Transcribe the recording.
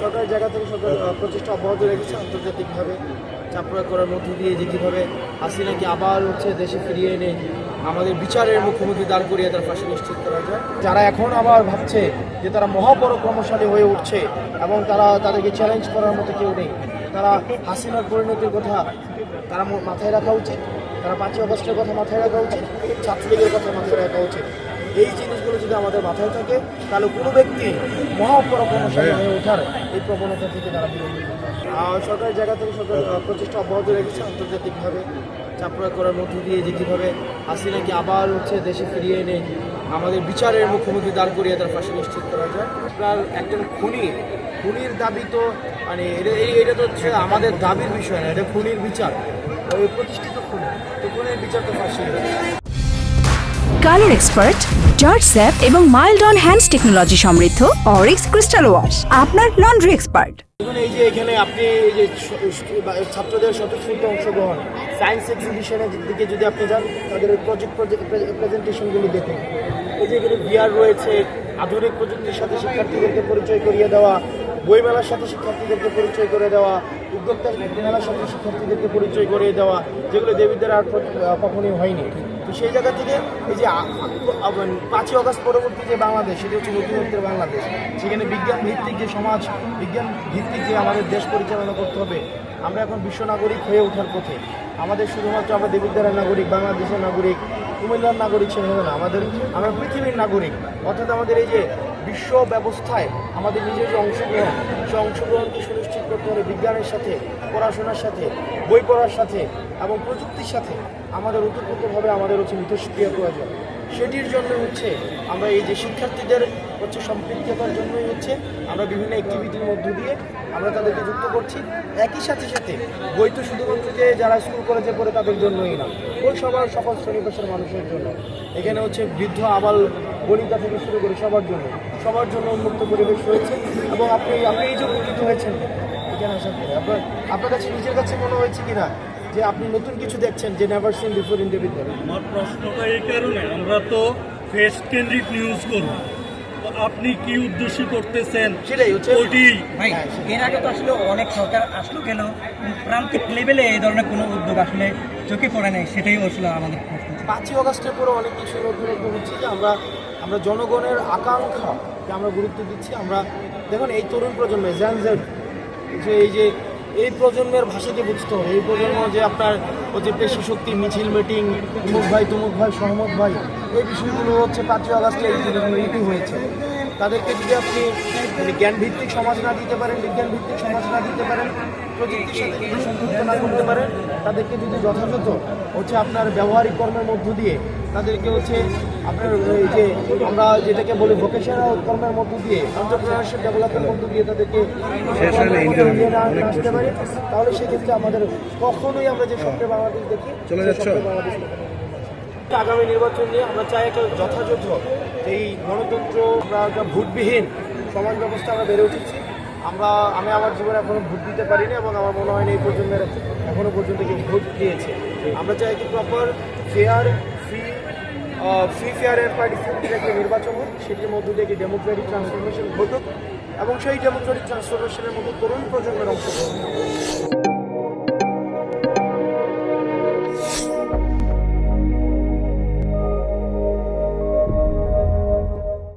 সরকারের জায়গা থেকে সরকার প্রচেষ্টা অব্যাহত রেখেছে আন্তর্জাতিকভাবে। চাপ প্রয়োগ করার মধ্য দিয়ে যে কীভাবে হাসিনাকে আবার হচ্ছে দেশে ফিরিয়ে এনে আমাদের বিচারের মুখোমুখি দাঁড় করিয়ে তার ফাঁসি নিশ্চিত করা যায়? যারা এখন আবার ভাবছে যে তারা মহাপরাক্রমশালী হয়ে উঠছে এবং তারা তাদেরকে চ্যালেঞ্জ করার মতো কেউ নেই, তারা হাসিনার পরিণতির কথা তারা মাথায় রাখা উচিত, তারা পাঁচই অগস্টের কথা মাথায় রাখা উচিত, ছাত্রলীগের কথা মাথায় রাখা উচিত। এই জিনিসগুলো যদি আমাদের মাথায় থাকে, তাহলে কোনো ব্যক্তি মহাপরাক্রমশালী হয়ে ওঠার এই প্রবণতা থেকে তারা বিরত সরকারের জায়গা থেকে সরকার প্রচেষ্টা অব্যাহত রেখেছে আন্তর্জাতিকভাবে। চাপ প্রয়োগ করার মধ্য দিয়ে যে কীভাবে হাসিনাকে আবার হচ্ছে দেশে ফিরিয়ে এনে আমাদের বিচারের মুখোমুখি দাঁড় করিয়ে তার ফাঁসি নিশ্চিত করা যায়। আপনার একজন খুনি, খুনির দাবি তো মানে এটা এটা তো হচ্ছে আমাদের দাবির বিষয় না, এটা খুনির বিচার। প্রতিষ্ঠিত খুনি, তো খুনির বিচার তো ফাঁসি কালার এক্সপার্ট জর্জ স্যাপ এবং মাইল্ড অন হ্যান্ডস টেকনোলজি সমৃদ্ধ অরিক্স ক্রিস্টাল ওয়াশ, আপনার লন্ড্রি এক্সপার্ট। এই যে এখানে আপনি এই যে ছাত্রদের স্বতঃস্ফূর্ত অংশগ্রহণ সায়েন্স এক্সিবিশনের দিকে যদি আপনি যান, তাদের প্রজেক্ট প্রেজেন্টেশনগুলি দেখুন। এই যে এখানে বিআর রয়েছে, আধুনিক প্রযুক্তির সাথে শিক্ষার্থীদেরকে পরিচয় করিয়ে দেওয়া, বইমেলার সাথে শিক্ষার্থীদেরকে পরিচয় করে দেওয়া উদ্যোক্তা মেলার সাথে শিক্ষার্থীদেরকে পরিচয় করিয়ে দেওয়া, যেগুলো দেবীদের আর কখনোই হয়নি। তো সেই জায়গা থেকে এই যে পাঁচই অগস্ট পরবর্তী যে বাংলাদেশ, সেটা হচ্ছে নতুনত্বের বাংলাদেশ। সেখানে বিজ্ঞান ভিত্তিক যে সমাজ, বিজ্ঞান ভিত্তিক যে আমাদের দেশ পরিচালনা করতে হবে, আমরা এখন বিশ্ব নাগরিক হয়ে ওঠার পথে। আমাদের শুধুমাত্র আমরা দেবিদ্বারের নাগরিক, বাংলাদেশের নাগরিক, কুমিল্লার নাগরিক সে হবে না, আমাদের, আমরা পৃথিবীর নাগরিক। অর্থাৎ আমাদের এই যে বিশ্ব ব্যবস্থায় আমাদের নিজের যে অংশগ্রহণ, সে অংশগ্রহণকে সুনিশ্চিত করতে হলে বিজ্ঞানের সাথে, পড়াশোনার সাথে, বই পড়ার সাথে এবং প্রযুক্তির সাথে আমাদের উত্তরপ্রতভাবে আমাদের হচ্ছে মিথস্ক্রিয়া প্রয়োজন। সেটির জন্য হচ্ছে আমরা এই যে শিক্ষার্থীদের হচ্ছে সম্পৃক্ততার জন্যই হচ্ছে আমরা বিভিন্ন অ্যাক্টিভিটির মধ্য দিয়ে আমরা তাদেরকে যুক্ত করছি। একই সাথে সাথে বই তো শুধুমাত্র যে যারা স্কুল, কলেজে পড়ে তাদের জন্যই না, বই সবার, সকল শ্রেণি পেশার মানুষের জন্য। এখানে হচ্ছে বৃদ্ধ, আবাল বনিতা থেকে শুরু করে সবার জন্য। সবার জন্য উন্মুক্ত পরিবেশ রয়েছে এবং আপনি আপনি এই যে উপকৃত হয়েছেন এখানে আসার পরে আপনার আপনার কাছে নিজের কাছে মনে হয়েছে কিনা যে আপনি নতুন কিছু দেখছেন যে নেভার সিন বিফোর ইন আমার প্রশ্নটা এই কারণে আমরা তো ফেস কেন্দ্রিক নিউজ করব। আপনি কি উদ্দেশ্য করতেছেন? সেটাই হচ্ছে ওইটি ভাই হ্যাঁ, এর আগে তো আসলে অনেক সরকার আসলো কেন? প্রান্তিক লেভেলে এই ধরনের কোনো উদ্যোগ আসলে চোখে পড়ে নাই সেটাই আসলে আমাদের প্রশ্ন পাঁচই অগস্টের পরে অনেক কিছু নতুন নতুন হচ্ছে যে আমরা আমরা জনগণের আকাঙ্ক্ষাকে আমরা গুরুত্ব দিচ্ছি, আমরা দেখুন এই তরুণ প্রজন্মে জ্যানজেড যে এই যে এই প্রজন্মের ভাষাকে বুঝতে হবে, এই প্রজন্ম যে আপনার ওই যে শক্তি, মিছিল, মিটিং তুমুক ভাই তুমুক ভাই, সহমত ভাই, এই বিষয়গুলো হচ্ছে পাঁচই আগস্টে এই হয়েছে। তাদেরকে যদি আপনি মানে জ্ঞান ভিত্তিক সমাজ না দিতে পারেন বিজ্ঞান ভিত্তিক সমাজ না দিতে পারেন প্রযুক্তির সাথে যদি সম্পৃক্ত না করতে পারেন তাদেরকে যদি যথাযথ হচ্ছে আপনার ব্যবহারিক কর্মের মধ্য দিয়ে তাদেরকে হচ্ছে আপনার এই যে আমরা যেটাকে বলি ভোকেশনাল কর্মের মধ্য দিয়ে এন্টারপ্রেনারশিপ ডেভেলপের মধ্য দিয়ে তাদেরকে আসতে পারি তাহলে সেক্ষেত্রে আমাদের কখনোই আমরা যে স্বপ্নের বাংলাদেশ দেখি চলে যাচ্ছে। আগামী নির্বাচন নিয়ে আমরা চাই একটা যথাযথ এই গণতন্ত্র আমরা ভোটবিহীন সমাজ ব্যবস্থা আমরা বেড়ে উঠেছি, আমরা, আমি আমার জীবনে এখনও ভোট দিতে পারিনি এবং আমার মনে হয় না এই প্রজন্মের এখনও পর্যন্ত কেউ ভোট দিয়েছে আমরা চাই কি proper fair free free fair and participative একটা নির্বাচন হোক, সেটির মধ্য দিয়ে ডেমোক্রেটিক ট্রান্সফরমেশন ঘটুক এবং সেই ডেমোক্রেটিক ট্রান্সফরমেশনের মধ্যে তরুণ প্রজন্মের অংশগ্রহণ।